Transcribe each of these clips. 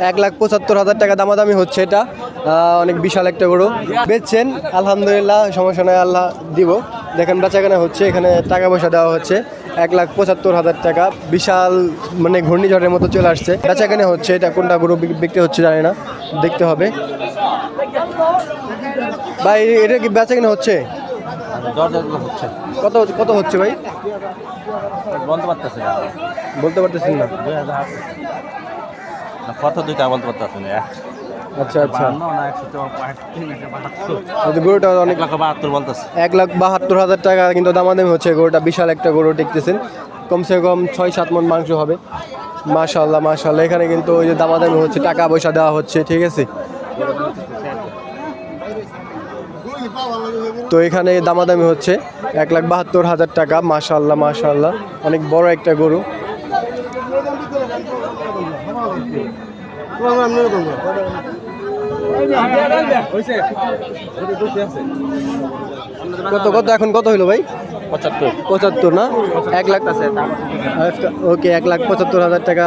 এক লাখ পঁচাত্তর হাজার টাকা দামাদামি হচ্ছে এটা। অনেক বিশাল একটা গরু। বেচছেন আলহামদুলিল্লাহ সমস্যা নয় আল্লাহ দিব। দেখেন বেচাকেনা হচ্ছে এখানে টাকা পয়সা দেওয়া হচ্ছে। এক লাখ পঁচাত্তর হাজার টাকা বিশাল মানে ঘূর্ণিঝড়ের মতো চলে আসছে। বেচাকেনা হচ্ছে এটা কোনটা গরু বিক্রি হচ্ছে জানি না দেখতে হবে। ভাই এটা কি বেচাকেনা হচ্ছে? কত কত হচ্ছে ভাই? বলতে পারতেছে না। বলতে পারতেছেন না, কত দুইটা বলতে আচ্ছা আচ্ছা। গরুটা এক অনেক লক্ষ বাহাত্তর বলতেছে। এক লাখ বাহাত্তর হাজার টাকা কিন্তু দামাদামি হচ্ছে গরুটা বিশাল একটা গরু কমসে কম ছয় সাত মন মাংস হবে। মাশাল্লাহ মাশাল্লাহ এখানে কিন্তু ওই যে দামাদামি হচ্ছে টাকা পয়সা দেওয়া হচ্ছে ঠিক আছে? তো এখানে দামাদামি হচ্ছে এক লাখ বাহাত্তর হাজার টাকা মাশাল্লাহ মাশাল্লাহ অনেক বড় একটা গরু। কত কত এখন কত হইল ভাই? পঁচাত্তর। পঁচাত্তর না? এক লাখ আছে। ওকে এক লাখ পঁচাত্তর হাজার টাকা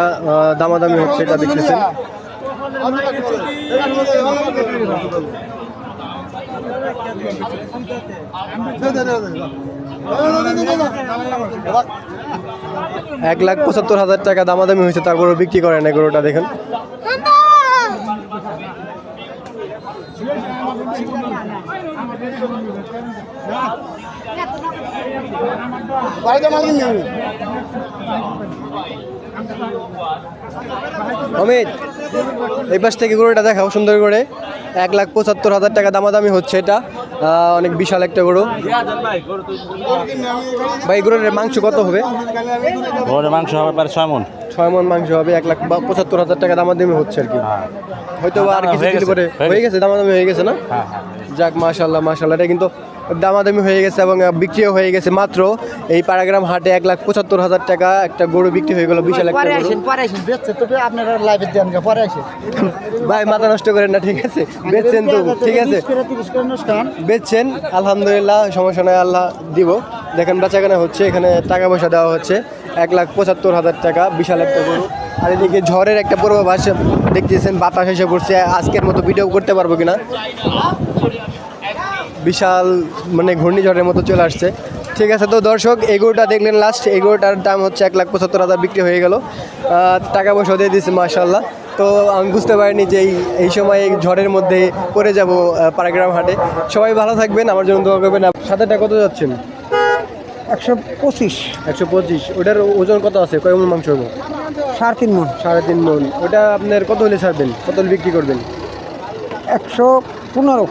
দামাদামি হচ্ছে এটা দেখতেছেন। এক লাখ পঁচাত্তর হাজার টাকা দামাদামি হয়েছে তারপরে বিক্রি করে না গরুটা দেখেন। অমিত এই পাশ থেকে গরুটা দেখাও সুন্দর করে। এক লাখ পঁচাত্তর হাজার টাকা দামাদামি হচ্ছে এটা। অনেক বিশাল একটা গরু। ভাই গরুর মাংস কত হবে? গরুর মাংস হবে প্রায় ছয় মন। ছয় মন মাংস হবে এক লাখ পঁচাত্তর হাজার টাকা দামাদামি হচ্ছে আর কি। হয়তো বা আর কিছু হয়ে গেছে, পরে হয়ে হয়ে গেছে। দামাদামি হয়ে গেছে না? হ্যাঁ হ্যাঁ যাক মাশাল্লাহ মাশাল্লাহ এটা কিন্তু দামাদামি হয়ে গেছে এবং বিক্রিও হয়ে গেছে। মাত্র এই পাড়াগ্রাম হাটে এক লাখ পঁচাত্তর হাজার টাকা একটা গরু বিক্রি হয়ে গেল বিশাল একটা ভাই মাথা নষ্ট করেন না ঠিক আছে? বেচছেন তো ঠিক আছে? বেচছেন আলহামদুলিল্লাহ সমস্যা নয় আল্লাহ দিব। দেখেন বেচাকেনা হচ্ছে এখানে টাকা পয়সা দেওয়া হচ্ছে এক লাখ পঁচাত্তর হাজার টাকা বিশাল একটা গরু। আর এদিকে ঝড়ের একটা পূর্বাভাস দেখতেছেন বাতাস এসে পড়ছে আজকের মতো ভিডিও করতে পারব কিনা? বিশাল মানে ঘূর্ণিঝড়ের মতো চলে আসছে। ঠিক আছে তো দর্শক এগুলোটা দেখলেন লাস্ট এগুলোটার দাম হচ্ছে এক লাখ পঁচাত্তর হাজার বিক্রি হয়ে গেল। টাকা পয়সা দিয়ে দিয়েছে মাশাল্লাহ তো আমি বুঝতে পারিনি যে এই সময় এই ঝড়ের মধ্যে পড়ে যাব পাড়াগ্রাম হাটে। সবাই ভালো থাকবেন আমার জন্য দোয়া করবেন। সাথেটা কত যাচ্ছেন? একশো পঁচিশ। একশো পঁচিশ। ওটার ওজন কত আছে? কয় মন মাংস হবে সাড়ে তিন মন। সাড়ে তিন মন। ওটা আপনার কত হলে ছাড়বেন? কত হলে বিক্রি করবেন? একশো পনেরো।